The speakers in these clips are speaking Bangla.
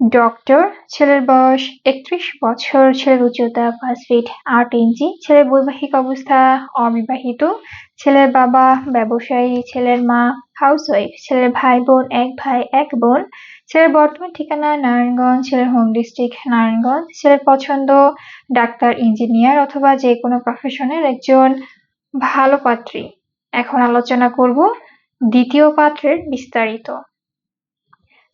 ডক্টর, ছেলের বয়স একত্রিশ বছর, ছেলের উচ্চতা পাঁচ ফিট আট ইঞ্চি, ছেলের বৈবাহিক অবস্থা অবিবাহিত, ছেলের বাবা ব্যবসায়ী, ছেলের মা হাউসওয়াইফ ছেলের ভাই বোন এক ভাই এক বোন, ছেলের বর্তমান ঠিকানা নারায়ণগঞ্জ, ছেলের হোম ডিস্ট্রিক্ট নারায়ণগঞ্জ, ছেলের পছন্দ ডাক্তার ইঞ্জিনিয়ার অথবা যে কোনো প্রফেশনের একজন ভালো পাত্রী। এখন আলোচনা করব দ্বিতীয় পাত্রের বিস্তারিত।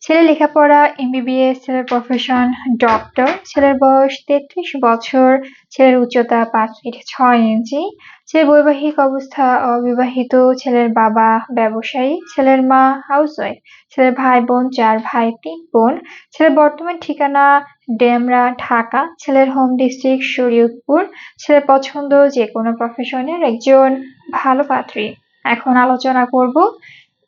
ছেলে লেখাপড়া এমবিবিএস ছেলের প্রফেশন ডক্টর ছেলের বয়স তেত্রিশ বছর, ছেলের উচ্চতা পাঁচ ফিট ছয় ইঞ্চি ছেলের বৈবাহিক অবস্থা অবিবাহিত, ছেলের বাবা ব্যবসায়ী, ছেলের মা হাউসওয়াইফ ছেলের ভাই বোন চার ভাই তিন বোন, ছেলের বর্তমান ঠিকানা ডেমরা, ঢাকা, ছেলের হোম ডিস্ট্রিক্ট শরীয়তপুর, ছেলের পছন্দ যে কোনো প্রফেশনের একজন ভালো পাত্রী। এখন আলোচনা করব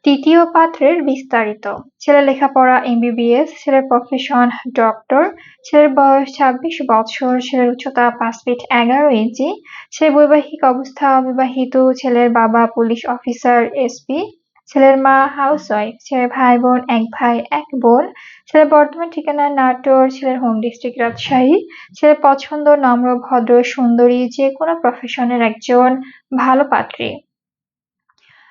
তৃতীয় পাত্রের বিস্তারিত। ছেলে লেখাপড়া এমবিবিএস ছেলের প্রফেশন ডক্টর ছেলের বয়স ছাব্বিশ বছর, ছেলের উচ্চতা পাঁচ ফিট এগারো ইঞ্চি ছেলের বৈবাহিক অবস্থা অবিবাহিত, ছেলের বাবা পুলিশ অফিসার এসপি ছেলের মা হাউস ওয়াইফ ছেলের ভাই বোন, এক ভাই, এক বোন, ছেলের বর্তমান ঠিকানা নাটোর, ছেলের হোম ডিস্ট্রিক্ট রাজশাহী, ছেলের পছন্দ, নম্র, ভদ্র, সুন্দরী, যে কোনো প্রফেশনের একজন ভালো পাত্রী।